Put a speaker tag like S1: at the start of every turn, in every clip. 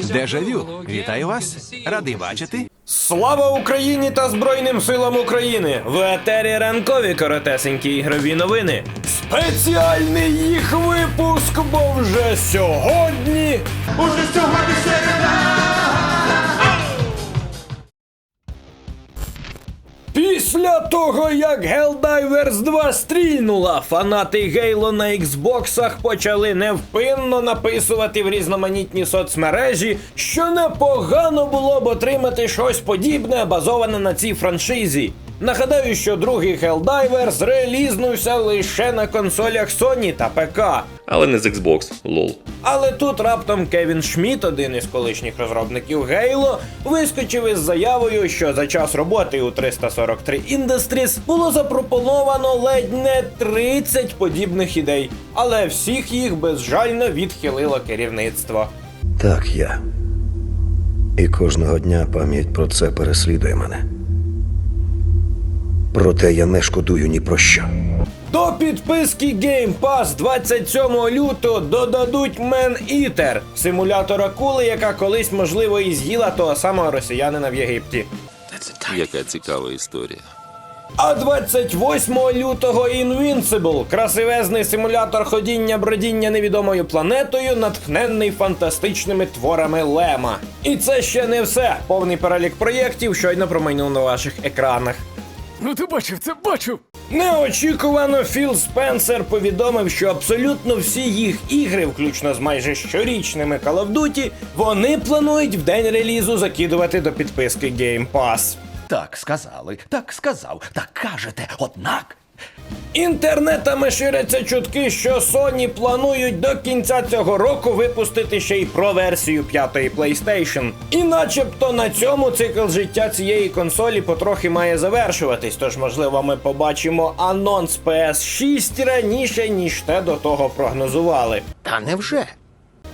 S1: Дежавю, вітаю вас. Радий бачити.
S2: Слава Україні та Збройним силам України! В етері ранкові коротесенькі ігрові новини. Спеціальний їх випуск, бо вже сьогодні. Після того, як Helldivers 2 стрільнула, фанати Гейло на Xboxах почали невпинно написувати в різноманітні соцмережі, що непогано було б отримати щось подібне, базоване на цій франшизі. Нагадаю, що другий Helldivers релізнувся лише на консолях Sony та ПК.
S3: але не з Xbox, лол.
S2: Але тут раптом Кевін Шміт, один із колишніх розробників Halo, вискочив із заявою, що за час роботи у 343 Industries було запропоновано ледь не 30 подібних ідей, але всіх їх безжально відхилило керівництво.
S4: Так, я. І кожного дня пам'ять про це переслідує мене. Проте я не шкодую ні про що.
S2: До підписки Game Pass 27 лютого додадуть Man Eater – симулятор акули, яка колись можливо і з'їла того самого росіянина в Єгипті.
S5: Яка цікава історія.
S2: А 28 лютого Invincible – красивезний симулятор ходіння бродіння невідомою планетою, натхненний фантастичними творами Лема. І це ще не все. Повний перелік проєктів щойно промайнув на ваших екранах.
S6: Ну ти бачив, це бачив.
S2: Неочікувано Філ Спенсер повідомив, що абсолютно всі їх ігри, включно з майже щорічними Call of Duty, вони планують в день релізу закидувати до підписки Game Pass.
S7: Так сказали, так сказав, так кажете, однак.
S2: Інтернетами ширяться чутки, що Sony планують до кінця цього року випустити ще й про версію п'ятої PlayStation. І начебто на цьому цикл життя цієї консолі потрохи має завершуватись, тож можливо ми побачимо анонс PS6 раніше, ніж те до того прогнозували.
S7: Та невже?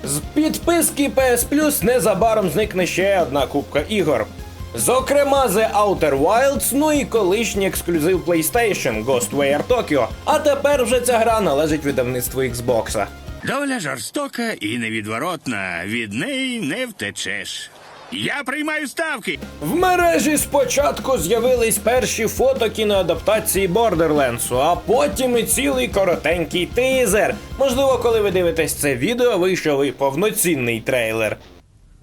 S2: З підписки PS Plus незабаром зникне ще одна кубка ігор. Зокрема, The Outer Wilds, ну і колишній ексклюзив PlayStation Ghostwire Tokyo. А тепер вже ця гра належить видавництву Xbox.
S8: Доля жорстока і невідворотна. Від неї не втечеш. Я приймаю ставки.
S2: В мережі спочатку з'явились перші фото кіноадаптації Borderlands, а потім і цілий коротенький тизер. Можливо, коли ви дивитесь це відео, вийшов і повноцінний трейлер.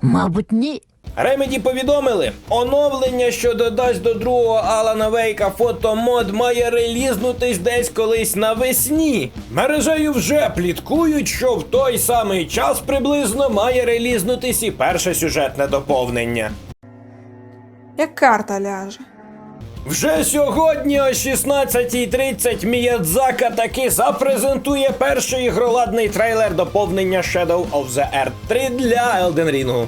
S9: Мабуть, ні.
S2: Ремеді повідомили, оновлення, що додасть до другого Алана Вейка фотомод, має релізнутись десь колись навесні. Мережею вже пліткують, що в той самий час приблизно має релізнутись і перше сюжетне доповнення.
S10: Як карта ляже.
S2: Вже сьогодні о 16.30 Міядзака таки запрезентує перший ігроладний трейлер доповнення Shadow of the Earth 3 для Elden Ring.